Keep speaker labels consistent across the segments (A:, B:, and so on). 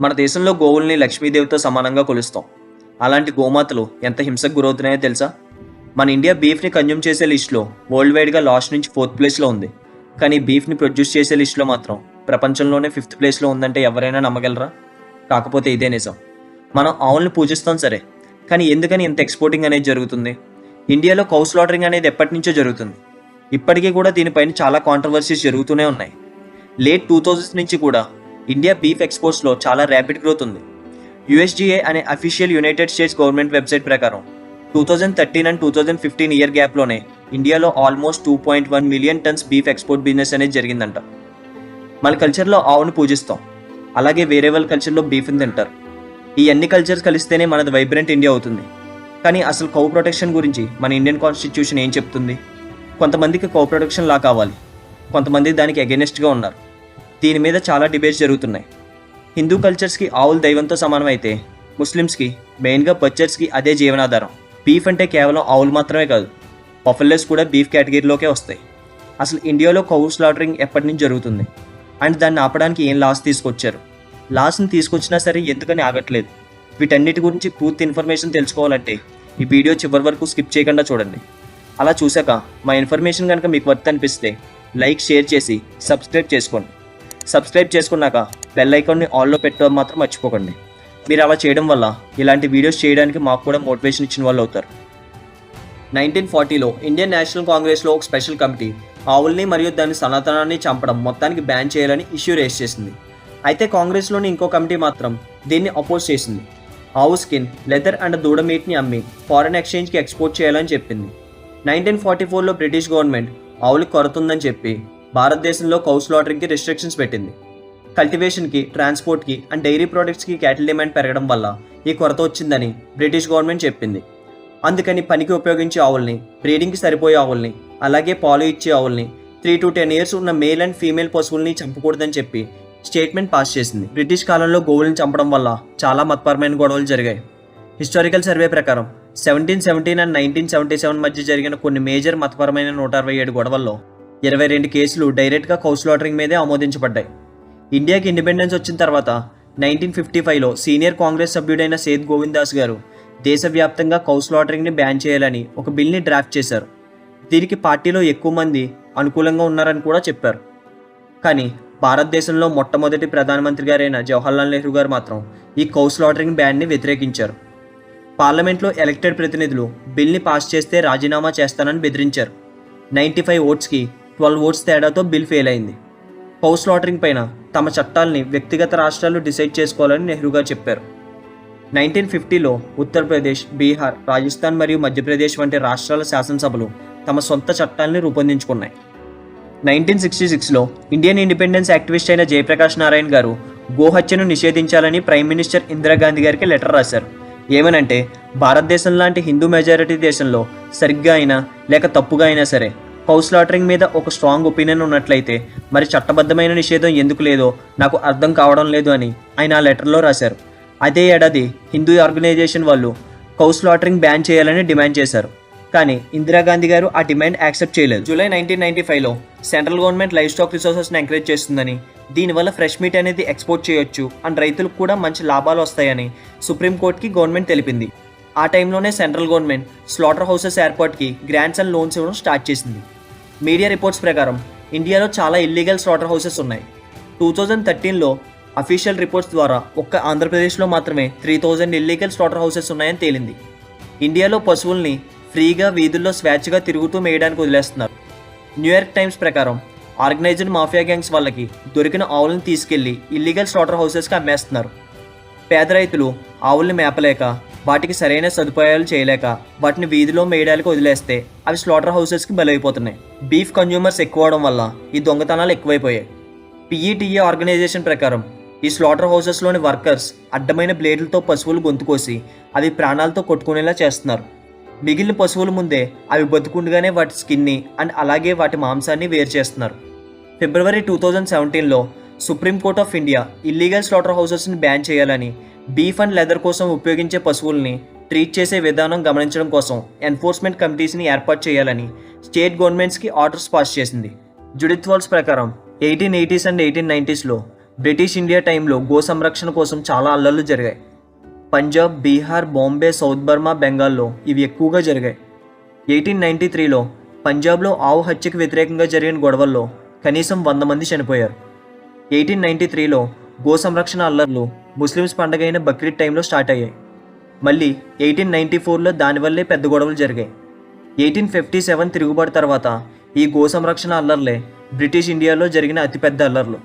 A: మన దేశంలో గోవుల్ని లక్ష్మీదేవితో సమానంగా కొలుస్తాం. అలాంటి గోమాతలు ఎంత హింసకు గురవుతున్నాయో తెలుసా? మన ఇండియా బీఫ్ని కన్జ్యూమ్ చేసే లిస్టులో వరల్డ్ వైడ్గా లాస్ట్ నుంచి ఫోర్త్ ప్లేస్లో ఉంది. కానీ బీఫ్ని ప్రొడ్యూస్ చేసే లిస్టులో మాత్రం ప్రపంచంలోనే ఫిఫ్త్ ప్లేస్లో ఉందంటే ఎవరైనా నమ్మగలరా? కాకపోతే ఇదే నిజం. మనం ఆవుల్ని పూజిస్తాం సరే కానీ ఎందుకని ఇంత ఎక్స్పోర్టింగ్ అనేది జరుగుతుంది? ఇండియాలో కౌ స్లాటరింగ్ అనేది ఎప్పటి నుంచో జరుగుతుంది. ఇప్పటికీ కూడా దీనిపైన చాలా కాంట్రవర్సీస్ జరుగుతూనే ఉన్నాయి. లేట్ టూ థౌజండ్స్ నుంచి కూడా ఇండియా బీఫ్ ఎక్స్పోర్ట్స్లో చాలా ర్యాపిడ్ గ్రోత్ ఉంది. యుఎస్జిఏ అనే official United States government website ప్రకారం two thousand thirteen and two thousand fifteen year గ్యాప్లోనే ఇండియాలో almost two point one million tons beef export business అనేది జరిగిందంట. మన కల్చర్లో ఆవును పూజిస్తాం. అలాగే వేరే వాళ్ళ కల్చర్లో బీఫ్ని తింటారు. ఈ అన్ని కల్చర్స్ కలిస్తేనే మనది వైబ్రెంట్ ఇండియా అవుతుంది. కానీ అసలు కౌ ప్రొటెక్షన్ గురించి మన ఇండియన్ కాన్స్టిట్యూషన్ ఏం చెప్తుంది? కొంతమందికి కౌ ప్రొటెక్షన్ లా కావాలి. కొంతమంది దానికి అగెనిస్ట్గా ఉన్నారు. దీని మీద చాలా డిబేట్స్ జరుగుతున్నాయి. హిందూ కల్చర్స్కి ఆవులు దైవంతో సమానం అయితే ముస్లిమ్స్కి మెయిన్గా బచ్చర్స్కి అదే జీవనాధారం. బీఫ్ అంటే కేవలం ఆవులు మాత్రమే కాదు పఫల్లెస్ కూడా బీఫ్ కేటగిరీలోకే వస్తాయి. అసలు ఇండియాలో కౌ స్లాటరింగ్ ఎప్పటి నుంచి జరుగుతుంది? అండ్ దాన్ని ఆపడానికి ఏం లాస్ తీసుకొచ్చారు? లాస్ని తీసుకొచ్చినా సరే ఎందుకని ఆగట్లేదు? వీటన్నిటి గురించి పూర్తి ఇన్ఫర్మేషన్ తెలుసుకోవాలంటే ఈ వీడియో చివరి వరకు స్కిప్ చేయకుండా చూడండి. అలా చూశాక మా ఇన్ఫర్మేషన్ కనుక మీకు వర్త్ అనిపిస్తే లైక్ షేర్ చేసి సబ్స్క్రైబ్ చేసుకోండి. సబ్స్క్రైబ్ చేసుకున్నాక బెల్ ఐకాన్ని ఆల్లో పెట్టడం మాత్రం మర్చిపోకండి. మీరు అలా చేయడం వల్ల ఇలాంటి వీడియోస్ చేయడానికి మాకు కూడా మోటివేషన్ ఇచ్చిన వాళ్ళు అవుతారు. నైన్టీన్ ఫార్టీలో ఇండియన్ నేషనల్ కాంగ్రెస్లో ఒక స్పెషల్ కమిటీ ఆవుల్ని మరియు దాని సనాతనాన్ని చంపడం మొత్తానికి బ్యాన్ చేయాలని ఇష్యూ రేస్ చేసింది. అయితే కాంగ్రెస్లోని ఇంకో కమిటీ మాత్రం దీన్ని అపోజ్ చేసింది. ఆవు స్కిన్ లెదర్ అండ్ దూడ మీట్ని అమ్మి ఫారెన్ ఎక్స్చేంజ్కి ఎక్స్పోర్ట్ చేయాలని చెప్పింది. నైన్టీన్ ఫార్టీ ఫోర్లో బ్రిటిష్ గవర్నమెంట్ ఆవులకు కొరతుందని చెప్పి భారతదేశంలో కౌ స్లాటరింగ్కి రిస్ట్రిక్షన్స్ పెట్టింది కల్టివేషన్కి ట్రాన్స్పోర్ట్కి అండ్ డైరీ ప్రోడక్ట్స్కి క్యాటిల్ డిమాండ్ పెరగడం వల్ల ఈ కొరత వచ్చిందని బ్రిటిష్ గవర్నమెంట్ చెప్పింది. అందుకని పనికి ఉపయోగించే ఆవుల్ని బ్రీడింగ్కి సరిపోయే ఆవుల్ని అలాగే పాలు ఇచ్చే ఆవుల్ని త్రీ టు టెన్ ఇయర్స్ ఉన్న మేల్ అండ్ ఫీమేల్ పశువుల్ని చంపకూడదని చెప్పి స్టేట్మెంట్ పాస్ చేసింది. బ్రిటిష్ కాలంలో గోవుల్ని చంపడం వల్ల చాలా మతపరమైన గొడవలు జరిగాయి. హిస్టారికల్ సర్వే ప్రకారం seventeen seventeen and nineteen seventy seven మధ్య జరిగిన కొన్ని మేజర్ మతపరమైన నూట అరవై ఏడు గొడవల్లో ఇరవై రెండు కేసులు డైరెక్ట్గా కౌస్ లాటరింగ్ మీదే ఆమోదించబడ్డాయి. ఇండియాకి ఇండిపెండెన్స్ వచ్చిన తర్వాత నైన్టీన్ ఫిఫ్టీ ఫైవ్లో సీనియర్ కాంగ్రెస్ సభ్యుడైన సేద్ గోవిందాస్ గారు దేశవ్యాప్తంగా కౌస్ లాటరింగ్ని బ్యాన్ చేయాలని ఒక బిల్ని డ్రాఫ్ట్ చేశారు. దీనికి పార్టీలో ఎక్కువ మంది అనుకూలంగా ఉన్నారని కూడా చెప్పారు. కానీ భారతదేశంలో మొట్టమొదటి ప్రధానమంత్రి గారైన జవహర్లాల్ నెహ్రూ గారు మాత్రం ఈ కౌస్ లాటరింగ్ బ్యాన్ని వ్యతిరేకించారు. పార్లమెంట్లో ఎలక్టెడ్ ప్రతినిధులు బిల్ని పాస్ చేస్తే రాజీనామా చేస్తానని బెదిరించారు. నైంటీ ఫైవ్ ఓట్స్కి ట్వెల్వ్ ఓట్స్ తేడాతో బిల్ ఫెయిల్ అయింది. కౌ లాటరింగ్ పైన తమ చట్టాల్ని వ్యక్తిగత రాష్ట్రాలు డిసైడ్ చేసుకోవాలని నెహ్రూగా చెప్పారు. నైన్టీన్ ఫిఫ్టీలో ఉత్తరప్రదేశ్ బీహార్ రాజస్థాన్ మరియు మధ్యప్రదేశ్ వంటి రాష్ట్రాల శాసనసభలు తమ సొంత చట్టాలని రూపొందించుకున్నాయి. నైన్టీన్ సిక్స్టీ సిక్స్లో ఇండియన్ ఇండిపెండెన్స్ యాక్టివిస్ట్ అయిన జయప్రకాష్ నారాయణ్ గారు గోహత్యను నిషేధించాలని ప్రైమ్ మినిస్టర్ ఇందిరాగాంధీ గారికి లెటర్ రాశారు. ఏమనంటే భారతదేశం లాంటి హిందూ మెజారిటీ దేశంలో సరిగ్గా అయినా లేక తప్పుగా అయినా సరే కౌ స్లాటరింగ్ మీద ఒక స్ట్రాంగ్ ఒపీనియన్ ఉన్నట్లయితే మరి చట్టబద్ధమైన నిషేధం ఎందుకు లేదో నాకు అర్థం కావడం లేదు అని ఆయన ఆ లెటర్లో రాశారు. అదే ఏడాది హిందూ ఆర్గనైజేషన్ వాళ్ళు కౌ స్లాటరింగ్ బ్యాన్ చేయాలని డిమాండ్ చేశారు. కానీ ఇందిరాగాంధీ గారు ఆ డిమాండ్ యాక్సెప్ట్ చేయలేదు. జూలై నైన్టీన్ నైన్టీ ఫైవ్లో సెంట్రల్ గవర్నమెంట్ లైఫ్ స్టాక్ రిసోర్సెస్ని ఎంకరేజ్ చేస్తుందని దీనివల్ల ఫ్రెష్ మీట్ అనేది ఎక్స్పోర్ట్ చేయొచ్చు అండ్ రైతులకు కూడా మంచి లాభాలు వస్తాయని సుప్రీంకోర్టుకి గవర్నమెంట్ తెలిపింది. ఆ టైంలోనే సెంట్రల్ గవర్నమెంట్ స్లాటర్ హౌసెస్ ఏర్పాటుకి గ్రాంట్స్ అండ్ లోన్స్ ఇవ్వడం స్టార్ట్ చేసింది. మీడియా రిపోర్ట్స్ ప్రకారం ఇండియాలో చాలా ఇల్లీగల్ స్లాటర్ హౌసెస్ ఉన్నాయి. టూ థౌజండ్ థర్టీన్లో అఫీషియల్ రిపోర్ట్స్ ద్వారా ఒక్క ఆంధ్రప్రదేశ్లో మాత్రమే three thousand illegal slaughter houses ఉన్నాయని తేలింది. ఇండియాలో పశువుల్ని ఫ్రీగా వీధుల్లో స్వేచ్ఛగా తిరుగుతూ మేయడానికి వదిలేస్తున్నారు. న్యూయార్క్ టైమ్స్ ప్రకారం ఆర్గనైజ్డ్ మాఫియా గ్యాంగ్స్ వాళ్ళకి దొరికిన ఆవులను తీసుకెళ్ళి ఇల్లీగల్ స్లాటర్ హౌసెస్కి అమ్మేస్తున్నారు. పేద రైతులు ఆవుల్ని మేపలేక వాటికి సరైన సదుపాయాలు చేయలేక వాటిని వీధిలో మేయడానికి వదిలేస్తే అవి స్లాటర్ హౌసెస్కి బలైపోతున్నాయి. బీఫ్ కన్జ్యూమర్స్ ఎక్కువ అవడం వల్ల ఈ దొంగతనాలు ఎక్కువైపోయాయి. పిఈటిఏ ఆర్గనైజేషన్ ప్రకారం ఈ స్లాటర్ హౌసెస్లోని వర్కర్స్ అడ్డమైన బ్లేడ్లతో పశువులు గొంతుకోసి అవి ప్రాణాలతో కొట్టుకునేలా చేస్తున్నారు. మిగిలిన పశువుల ముందే అవి బతుకుండగానే వాటి స్కిన్ని అండ్ అలాగే వాటి మాంసాన్ని వేరు చేస్తున్నారు. ఫిబ్రవరి టూ థౌజండ్ సెవెంటీన్లో Supreme Court of India illegal slaughter హౌసెస్ని ban చేయాలని బీఫ్ అండ్ లెదర్ కోసం ఉపయోగించే పశువుల్ని ట్రీట్ చేసే విధానం గమనించడం కోసం ఎన్ఫోర్స్మెంట్ కమిటీస్ని ఏర్పాటు చేయాలని స్టేట్ గవర్నమెంట్స్కి ఆర్డర్స్ పాస్ చేసింది. జుడిత్ వాల్స్ ప్రకారం ఎయిటీన్ ఎయిటీస్ అండ్ ఎయిటీన్ నైంటీస్లో బ్రిటిష్ ఇండియా టైంలో గో సంరక్షణ కోసం చాలా అల్లర్లు జరిగాయి. పంజాబ్ బీహార్ బాంబే సౌత్ బర్మా బెంగాల్లో ఇవి ఎక్కువగా జరిగాయి. ఎయిటీన్ నైంటీ త్రీలో పంజాబ్లో ఆవు హత్యకు వ్యతిరేకంగా జరిగిన గొడవల్లో కనీసం వంద మంది చనిపోయారు. ఎయిటీన్ నైంటీ త్రీలో గో సంరక్షణ అల్లర్లు ముస్లిమ్స్ పండగైన బక్రీద్ టైంలో స్టార్ట్ అయ్యాయి. మళ్ళీ ఎయిటీన్ నైంటీ ఫోర్లో దానివల్లే పెద్ద గొడవలు జరిగాయి. ఎయిటీన్ ఫిఫ్టీ సెవెన్ తిరుగుబాటు తర్వాత ఈ గో సంరక్షణ అల్లర్లే బ్రిటిష్ ఇండియాలో జరిగిన అతిపెద్ద అల్లర్లు.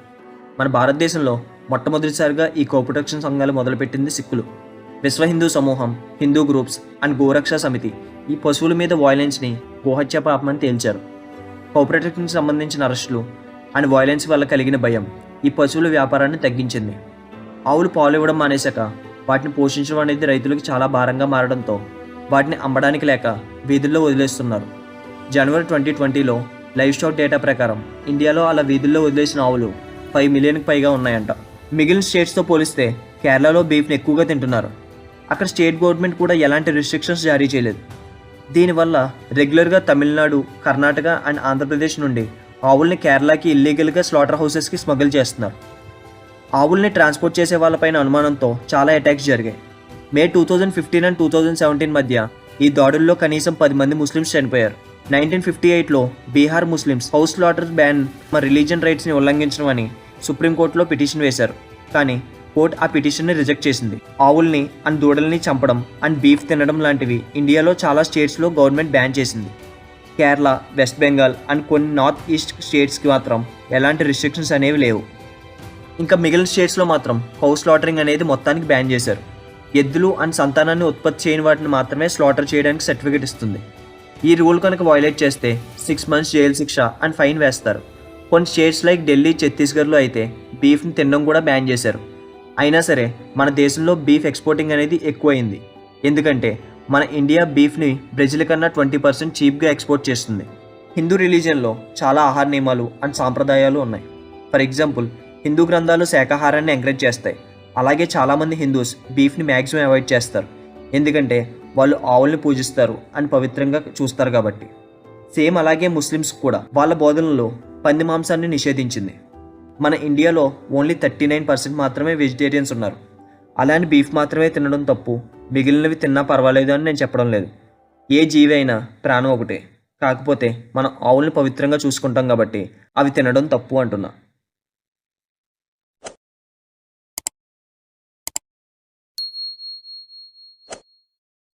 A: మన భారతదేశంలో మొట్టమొదటిసారిగా ఈ కోప్రొటెక్షన్ సంఘాలు మొదలుపెట్టింది సిక్కులు. విశ్వ హిందూ సమూహం హిందూ గ్రూప్స్ అండ్ గోరక్ష సమితి ఈ పశువుల మీద వాయిలెన్స్ని గోహత్య పాపమని తేల్చారు. కో సంబంధించిన అరెస్టులు అండ్ వాయిలెన్స్ వల్ల కలిగిన భయం ఈ పశువుల వ్యాపారాన్ని తగ్గించింది. ఆవులు పాలు ఇవ్వడం మానేశాక వాటిని పోషించడం అనేది రైతులకు చాలా భారంగా మారడంతో వాటిని అమ్మడానికి లేక వీధుల్లో వదిలేస్తున్నారు. జనవరి ట్వంటీ ట్వంటీలో లైవ్ స్టాక్ డేటా ప్రకారం ఇండియాలో అలా వీధుల్లో వదిలేసిన ఆవులు ఫైవ్ మిలియన్కి పైగా ఉన్నాయంట. మిగిలిన స్టేట్స్తో పోలిస్తే కేరళలో బీఫ్ని ఎక్కువగా తింటున్నారు. అక్కడ స్టేట్ గవర్నమెంట్ కూడా ఎలాంటి రిస్ట్రిక్షన్స్ జారీ చేయలేదు. దీనివల్ల రెగ్యులర్గా తమిళనాడు కర్ణాటక అండ్ ఆంధ్రప్రదేశ్ నుండి ఆవుల్ని కేరళకి ఇల్లీగల్గా స్లాటర్ హౌసెస్కి స్మగుల్ చేస్తున్నారు. ఆవుల్ని ట్రాన్స్పోర్ట్ చేసే వాళ్ళపైన అనుమానంతో చాలా అటాక్స్ జరిగాయి. May two thousand fifteen and two thousand seventeen మధ్య ఈ దాడుల్లో కనీసం పది మంది ముస్లిమ్స్ చనిపోయారు. నైన్టీన్ ఫిఫ్టీ ఎయిట్లో Bihar Muslims house slaughter ban మా రిలీజియన్ రైట్స్ని ఉల్లంఘించడం అని సుప్రీంకోర్టులో పిటిషన్ వేశారు. కానీ కోర్టు ఆ పిటిషన్ని రిజెక్ట్ చేసింది. ఆవుల్ని అండ్ దూడల్ని చంపడం అండ్ బీఫ్ తినడం లాంటివి ఇండియాలో చాలా స్టేట్స్లో గవర్నమెంట్ బ్యాన్ చేసింది. కేరళ వెస్ట్ బెంగాల్ అండ్ కొన్ని నార్త్ ఈస్ట్ స్టేట్స్కి మాత్రం ఎలాంటి రిస్ట్రిక్షన్స్ అనేవి లేవు. ఇంకా మిగిలిన స్టేట్స్లో మాత్రం హౌస్ స్లాటరింగ్ అనేది మొత్తానికి బ్యాన్ చేశారు. ఎద్దులు అండ్ సంతానాన్ని ఉత్పత్తి చేయని వాటిని మాత్రమే స్లాటర్ చేయడానికి సర్టిఫికేట్ ఇస్తుంది. ఈ రూల్ కనుక వైలేట్ చేస్తే సిక్స్ మంత్స్ జైలు శిక్ష అండ్ ఫైన్ వేస్తారు. కొన్ని స్టేట్స్ లైక్ ఢిల్లీ ఛత్తీస్గఢ్లో అయితే బీఫ్ని తినడం కూడా బ్యాన్ చేశారు. అయినా సరే మన దేశంలో బీఫ్ ఎక్స్పోర్టింగ్ అనేది ఎక్కువైంది. ఎందుకంటే మన ఇండియా బీఫ్ని బ్రెజిల్ కన్నా ట్వంటీ పర్సెంట్ చీప్గా ఎక్స్పోర్ట్ చేస్తుంది. హిందూ రిలీజియన్లో చాలా ఆహార నియమాలు అండ్ సాంప్రదాయాలు ఉన్నాయి. ఫర్ ఎగ్జాంపుల్ హిందూ గ్రంథాలు శాకాహారాన్ని ఎంకరేజ్ చేస్తాయి. అలాగే చాలామంది హిందూస్ బీఫ్ని మ్యాక్సిమం అవాయిడ్ చేస్తారు. ఎందుకంటే వాళ్ళు ఆవుల్ని పూజిస్తారు అని పవిత్రంగా చూస్తారు కాబట్టి. సేమ్ అలాగే ముస్లిమ్స్ కూడా వాళ్ళ బోధనలో పంది మాంసాన్ని నిషేధించింది. మన ఇండియాలో ఓన్లీ థర్టీ నైన్ పర్సెంట్ మాత్రమే వెజిటేరియన్స్ ఉన్నారు. అలానే బీఫ్ మాత్రమే తినడం తప్పు. మిగిలినవి తిన్నా పర్వాలేదు అని నేను చెప్పడం లేదు. ఏ జీవి అయినా ప్రాణం ఒకటే. కాకపోతే మనం ఆవుల్ని పవిత్రంగా చూసుకుంటాం కాబట్టి అవి తినడం తప్పు అంటున్నా.